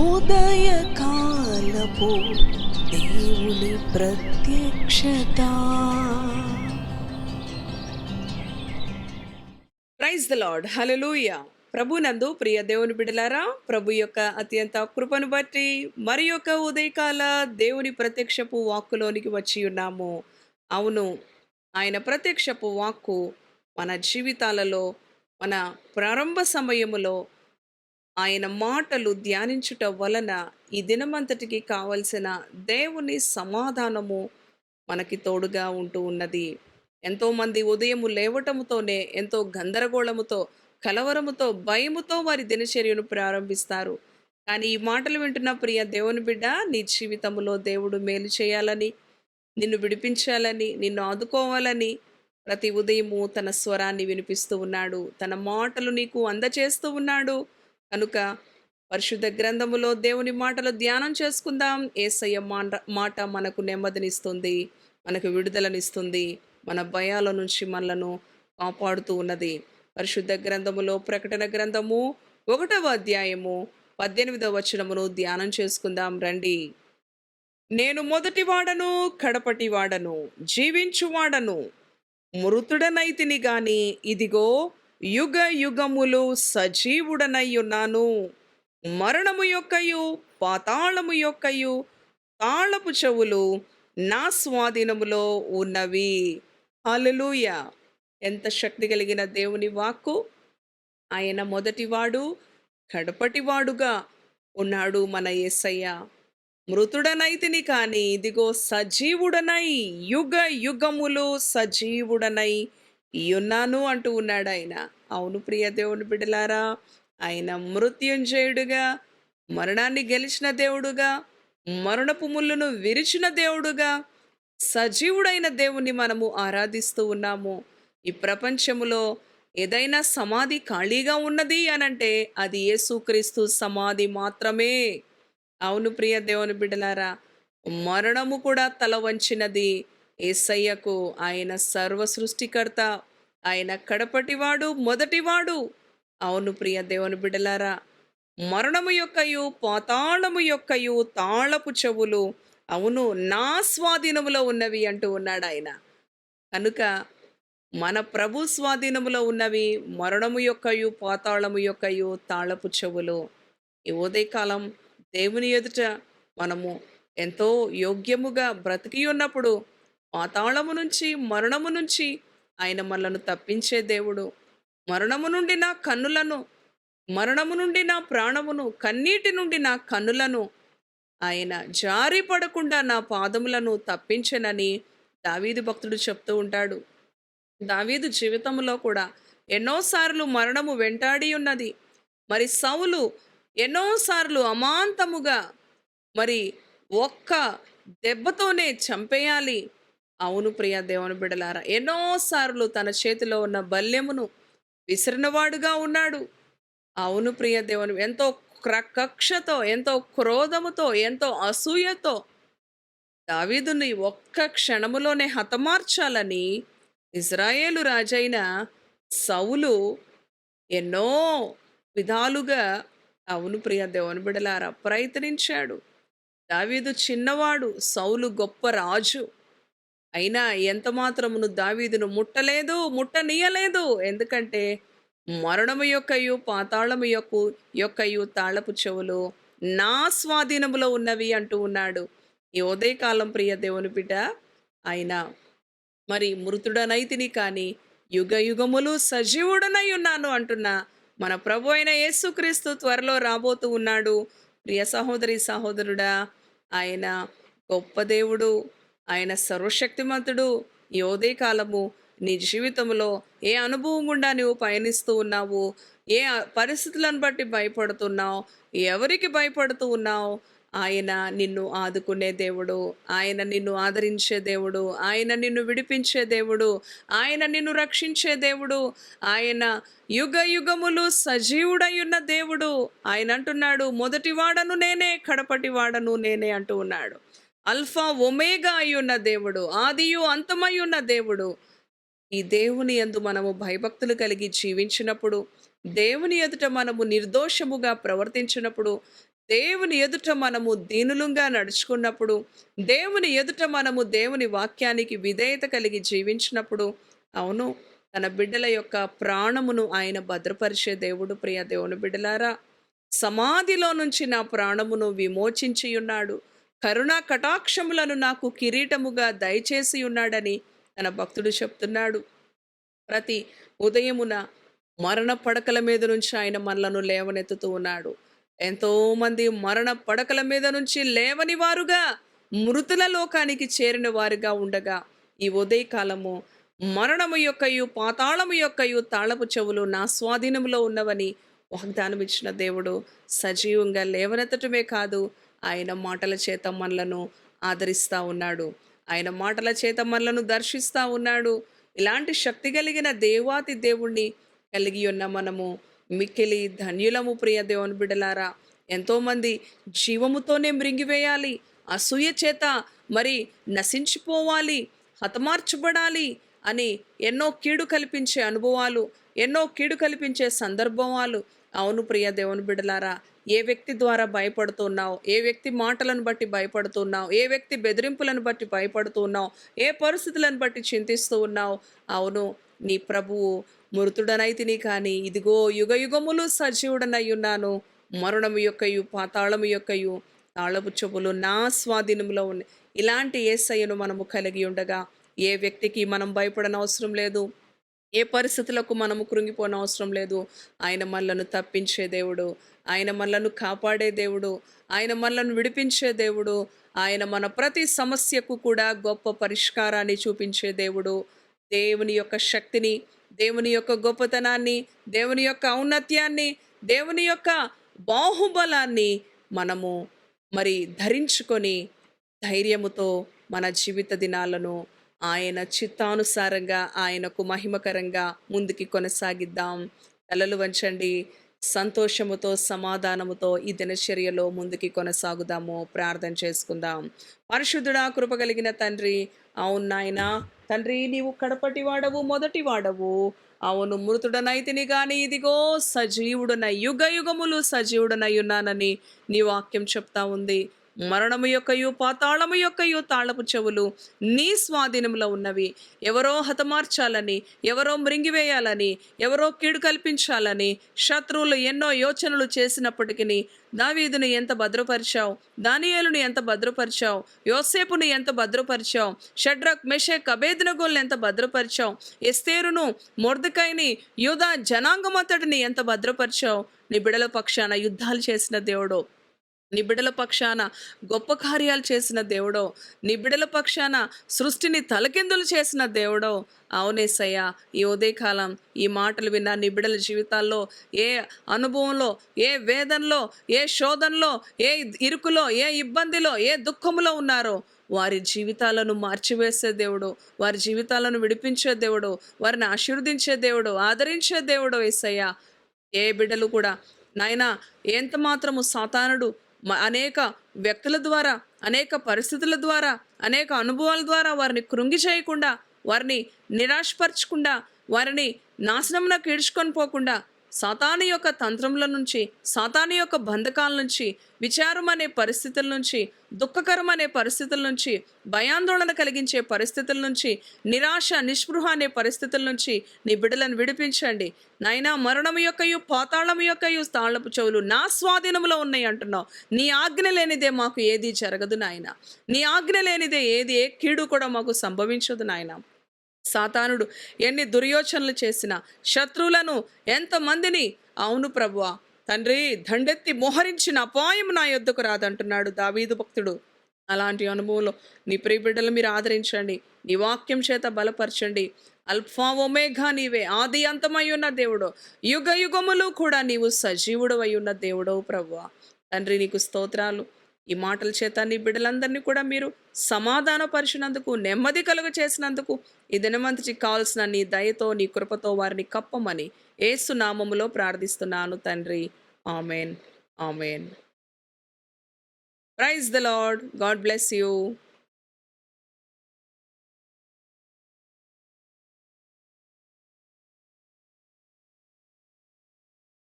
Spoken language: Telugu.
ఉదయకాలపు దేవుని ప్రత్యక్షత. ప్రైజ్ ద లార్డ్ హల్లెలూయా ప్రభునందు ప్రియ దేవుని బిడలారా ప్రభు యొక్క అత్యంత కృపను బట్టి మరి యొక్క ఉదయకాల దేవుని ప్రత్యక్షపు వాక్కులోనికి వచ్చి ఉన్నాము. అవును ఆయన ప్రత్యక్షపు వాక్కు మన జీవితాలలో మన ప్రారంభ సమయములో ఆయన మాటలు ధ్యానించుట వలన ఈ దినమంతటికి కావలసిన దేవుని సమాధానము మనకి తోడుగా ఉంటూ ఉన్నది. ఎంతోమంది ఉదయము లేవటముతోనే ఎంతో గందరగోళముతో కలవరముతో భయముతో వారి దినచర్యను ప్రారంభిస్తారు. కానీ ఈ మాటలు వింటున్న ప్రియ దేవుని బిడ్డ నీ జీవితంలో దేవుడు మేలు చేయాలని నిన్ను విడిపించాలని నిన్ను ఆదుకోవాలని ప్రతి ఉదయము తన స్వరాన్ని వినిపిస్తూ ఉన్నాడు. తన మాటలు నీకు అందచేస్తూ ఉన్నాడు. కనుక పరిశుద్ధ గ్రంథములో దేవుని మాటలు ధ్యానం చేసుకుందాం. ఏసయ్య మాట మాట మనకు నెమ్మదినిస్తుంది మనకు విడుదలనిస్తుంది మన భయాల నుంచి మనలను కాపాడుతూ ఉన్నది. పరిశుద్ధ గ్రంథములో ప్రకటన గ్రంథము ఒకటవ అధ్యాయము పద్దెనిమిదవ వచనమును ధ్యానం చేసుకుందాం రండి. నేను మొదటి వాడను కడపటి వాడను జీవించువాడను మృతుడనైతిని గాని ఇదిగో యుగ యుగములు సజీవుడనయ్యున్నాను. మరణము యొక్కయు పాతాళము యొక్కయు తాళపు చెవులు నా స్వాధీనములో ఉన్నవి. హల్లెలూయ! ఎంత శక్తి కలిగిన దేవుని వాక్కు. ఆయన మొదటివాడు కడపటివాడుగా ఉన్నాడు మన యేసయ్య మృతుడనైతిని కానీ ఇదిగో సజీవుడనై యుగ యుగములు సజీవుడనై ఈయున్నాను అంటూ ఉన్నాడు ఆయన. అవును ప్రియ దేవుని బిడలారా ఆయన మృత్యుంజయుడుగా మరణాన్ని గెలిచిన దేవుడుగా మరణపు ముళ్ళును విరిచిన దేవుడుగా సజీవుడైన దేవుణ్ణి మనము ఆరాధిస్తూ ఉన్నాము. ఈ ప్రపంచములో ఏదైనా సమాధి ఖాళీగా ఉన్నది అనంటే అది యేసుక్రీస్తు సమాధి మాత్రమే. అవును ప్రియ దేవుని బిడలారా మరణము కూడా తల వంచినది ఏసయ్యకు ఆయన సర్వ సృష్టికర్త ఆయన కడపటివాడు మొదటివాడు. అవును ప్రియ దేవుని బిడలారా మరణము యొక్కయు పాతాళము యొక్కయు తాళపు చెవులు అవును నా స్వాధీనములో ఉన్నవి అంటూ ఉన్నాడు ఆయన. కనుక మన ప్రభు స్వాధీనములో ఉన్నవి మరణము యొక్కయు పాతాళము యొక్కయు తాళపు చెవులు. ఈ ఉదయకాలం దేవుని ఎదుట మనము ఎంతో యోగ్యముగా బ్రతికి ఉన్నప్పుడు పాతాళము నుంచి మరణము నుంచి ఆయన మనలను తప్పించే దేవుడు. మరణము నుండి నా కన్నులను మరణము నుండి నా ప్రాణమును కన్నీటి నుండి నా కన్నులను ఆయన జారి పడకుండా నా పాదములను తప్పించనని దావీదు భక్తుడు చెప్తూ ఉంటాడు. దావీదు జీవితంలో కూడా ఎన్నోసార్లు మరణము వెంటాడి ఉన్నది. మరి సౌలు ఎన్నోసార్లు అమాంతముగా మరి ఒక్క దెబ్బతోనే చంపేయాలి. అవును ప్రియ దేవుని బిడలారా ఎన్నోసార్లు తన చేతిలో ఉన్న బల్యమును విసిరినవాడుగా ఉన్నాడు. అవును ప్రియ దేవుని ఎంతో కక్షతో ఎంతో క్రోధముతో ఎంతో అసూయతో దావీదుని ఒక్క క్షణములోనే హతమార్చాలని ఇజ్రాయేలు రాజైన సౌలు ఎన్నో విధాలుగా అవును ప్రియ దేవుని బిడలారా ప్రయత్నించాడు. దావీదు చిన్నవాడు సౌలు గొప్ప రాజు. అయినా ఎంత మాత్రమును దావీదును ముట్టలేదు ముట్టనీయలేదు. ఎందుకంటే మరణము యొక్కయు పాతాళము యొక్క యొక్కయు తాళపు చెవులు నా స్వాధీనములో ఉన్నవి అంటూ ఉన్నాడు. ఈ ఉదయకాలం ప్రియ దేవుని బిడ్డ ఆయన మరి మృతుడనైతిని కానీ యుగ యుగములు సజీవుడనై ఉన్నాను అంటున్నా మన ప్రభు అయిన యేసుక్రీస్తు త్వరలో రాబోతూ ఉన్నాడు. ప్రియ సహోదరి సహోదరుడా ఆయన గొప్ప దేవుడు ఆయన సర్వశక్తిమంతుడు. ఈ కాలము నీ జీవితంలో ఏ అనుభవం గుండా నువ్వు పయనిస్తూ ఉన్నావు? ఏ పరిస్థితులను బట్టి భయపడుతున్నావు? ఎవరికి భయపడుతూ ఉన్నావు? ఆయన నిన్ను ఆదుకునే దేవుడు. ఆయన నిన్ను ఆదరించే దేవుడు. ఆయన నిన్ను విడిపించే దేవుడు. ఆయన నిన్ను రక్షించే దేవుడు. ఆయన యుగ యుగములు సజీవుడై ఉన్న దేవుడు. ఆయన అంటున్నాడు మొదటి వాడను నేనే కడపటి వాడను నేనే అంటూ ఉన్నాడు. అల్ఫా ఒమేగా అయి ఉన్న దేవుడు ఆదియు అంతమై ఉన్న దేవుడు. ఈ దేవుని యందు మనము భయభక్తులు కలిగి జీవించినప్పుడు దేవుని ఎదుట మనము నిర్దోషముగా ప్రవర్తించినప్పుడు దేవుని ఎదుట మనము దీనులుగా నడుచుకున్నప్పుడు దేవుని ఎదుట మనము దేవుని వాక్యానికి విధేయత కలిగి జీవించినప్పుడు అవును తన బిడ్డల యొక్క ప్రాణమును ఆయన భద్రపరిచే దేవుడు ప్రియ దేవుని బిడ్డలారా. సమాధిలో నుంచి నా ప్రాణమును విమోచించి ఉన్నాడు కరుణా కటాక్షములను నాకు కిరీటముగా దయచేసి ఉన్నాడని తన భక్తుడు చెప్తున్నాడు. ప్రతి ఉదయమున మరణ పడకల మీద నుంచి ఆయన మనలను లేవనెత్తుతూ ఉన్నాడు. ఎంతోమంది మరణ పడకల మీద నుంచి లేవని వారుగా మృతుల లోకానికి చేరిన వారుగా ఉండగా ఈ ఉదయకాలము మరణము యొక్కయు పాతాళము యొక్కయు తాళపు చెవులు నా స్వాధీనంలో ఉన్నవని వాగ్దానం ఇచ్చిన దేవుడు సజీవంగా లేవనెత్తటమే కాదు ఆయన మాటల చేత మనలను ఆదరిస్తూ ఉన్నాడు. ఆయన మాటల చేత మనలను దర్శిస్తూ ఉన్నాడు. ఇలాంటి శక్తి కలిగిన దేవాతి దేవుణ్ణి కలిగి ఉన్న మనము మిక్కిలి ధన్యులము ప్రియ దేవుని బిడలారా ఎంతోమంది జీవముతోనే మృంగివేయాలి. అసూయ చేత మరి నశించిపోవాలి. హతమార్చబడాలి అని ఎన్నో కీడు కల్పించే అనుభవాలు ఎన్నో కీడు కల్పించే సందర్భాలు అవును ప్రియ దేవుని బిడలారా ఏ వ్యక్తి ద్వారా భయపడుతున్నావు? ఏ వ్యక్తి మాటలను బట్టి భయపడుతున్నావు? ఏ వ్యక్తి బెదిరింపులను బట్టి భయపడుతున్నావు? ఏ పరిస్థితులను బట్టి చింతిస్తూ ఉన్నావు? అవును నీ ప్రభువు మృతుడనైతిని కానీ ఇదిగో యుగ యుగములు సజీవుడనై ఉన్నాను. మరణము యొక్కయు పాతాళము యొక్కయు తాళపు చెవులు నా స్వాధీనంలో ఉన్నాయి. ఇలాంటి ఏసయ్యను మనము కలిగి ఉండగా ఏ వ్యక్తికి మనం భయపడనవసరం లేదు. ఏ పరిస్థితులకు మనము కృంగిపోన అవసరం లేదు. ఆయన మనలను తప్పించే దేవుడు ఆయన మనలను కాపాడే దేవుడు ఆయన మనలను విడిపించే దేవుడు ఆయన మన ప్రతి సమస్యకు కూడా గొప్ప పరిష్కారాన్ని చూపించే దేవుడు. దేవుని యొక్క శక్తిని దేవుని యొక్క గొప్పతనాన్ని దేవుని యొక్క ఔన్నత్యాన్ని దేవుని యొక్క బాహుబలాన్ని మనము మరి ధరించుకొని ధైర్యముతో మన జీవిత దినాలను ఆయన చిత్తానుసారంగా ఆయనకు మహిమకరంగా ముందుకి కొనసాగిద్దాం. తలలు వంచండి. సంతోషముతో సమాధానముతో ఈ దినచర్యలో ముందుకి కొనసాగుదాము. ప్రార్థన చేసుకుందాం. పరిశుద్ధుడా కృప కలిగిన తండ్రి అవును నాయన తండ్రి నీవు కడపటి వాడవు మొదటి వాడవు. అవును మృతుడనైతిని గాని ఇదిగో సజీవుడన యుగ యుగములు సజీవుడనై ఉన్నానని నీ వాక్యం చెప్తా ఉంది. మరణము యొక్కయు పాతాళము యొక్కయు తాళపు చెవులు నీ స్వాధీనంలో ఉన్నవి. ఎవరో హతమార్చాలని ఎవరో మృంగివేయాలని ఎవరో కీడు కల్పించాలని శత్రువులు ఎన్నో యోచనలు చేసినప్పటికీ దావీదును ఎంత భద్రపరిచావు దానియేలును ఎంత భద్రపరిచావు యోసేపుని ఎంత భద్రపరిచావు షడ్రక్ మెషక్ అభేదనగోల్ని ఎంత భద్రపరిచావు ఎస్తేరును మొర్దకాయని యూదా జనాంగమంతటిని ఎంత భద్రపరిచావు. నీ బిడల పక్షాన యుద్ధాలు చేసిన దేవుడు నిబిడల పక్షాన గొప్ప కార్యాలు చేసిన దేవుడో నిబిడల పక్షాన సృష్టిని తలకిందులు చేసిన దేవుడో అవునేసయ్యా ఈ ఉదయకాలం ఈ మాటలు విన్న నిబిడల జీవితాల్లో ఏ అనుభవంలో ఏ వేదనలో ఏ శోధనలో ఏ ఇరుకులో ఏ ఇబ్బందిలో ఏ దుఃఖములో ఉన్నారో వారి జీవితాలను మార్చివేసే దేవుడు వారి జీవితాలను విడిపించే దేవుడు వారిని ఆశీర్వదించే దేవుడు ఆదరించే దేవుడు ఏసయ్యా. ఏ బిడ్డలు కూడా నాయనా ఎంత మాత్రము సాతానుడు అనేక వ్యక్తుల ద్వారా అనేక పరిస్థితుల ద్వారా అనేక అనుభవాల ద్వారా వారిని కృంగి చేయకుండా వారిని నిరాశపరచకుండా వారిని నాశనమునకు ఈడ్చుకొని పోకుండా సాతాను యొక్క తంత్రముల నుంచి సాతాను యొక్క బంధకాల నుంచి విచారం అనే పరిస్థితుల నుంచి దుఃఖకరం అనే పరిస్థితుల నుంచి భయాందోళన కలిగించే పరిస్థితుల నుంచి నిరాశ నిస్పృహ అనే పరిస్థితుల నుంచి నీ బిడ్డలను విడిపించండి. నాయనా మరణము యొక్కయు పాతాళం యొక్కయు తాళపు చెవులు నా స్వాధీనంలో ఉన్నాయి అంటున్నావు. నీ ఆజ్ఞ లేనిదే మాకు ఏది జరగదు నాయన. నీ ఆజ్ఞ లేనిదే ఏది ఏ కీడు కూడా మాకు సంభవించదు నాయన. సాతానుడు ఎన్ని దుర్యోచనలు చేసినా శత్రువులను ఎంతమందిని? అవును ప్రభువా. తండ్రి దండెత్తి మోహరించిన అపాయం నా యొద్దకు రాదంటున్నాడు దావీదు భక్తుడు. అలాంటి అనుభవంలో నీ ప్రియబిడ్డలు మీరు ఆదరించండి. నీ వాక్యం చేత బలపరచండి. అల్ఫా ఒమేఘా నీవే ఆది అంతమై ఉన్న దేవుడు. యుగ యుగములు కూడా నీవు సజీవుడు అయి ఉన్న దేవుడవు ప్రభువా. తండ్రి నీకు స్తోత్రాలు. ఈ మాటల చేత నీ బిడ్డలందరినీ కూడా మీరు సమాధానపరిచినందుకు నెమ్మది కలుగ చేసినందుకు ఈ దినమంతటి కావాల్సిన నీ దయతో నీ కృపతో వారిని కప్పమని ఏసు నామములో ప్రార్థిస్తున్నాను తండ్రి. Amen. Amen. Praise the Lord. God bless you.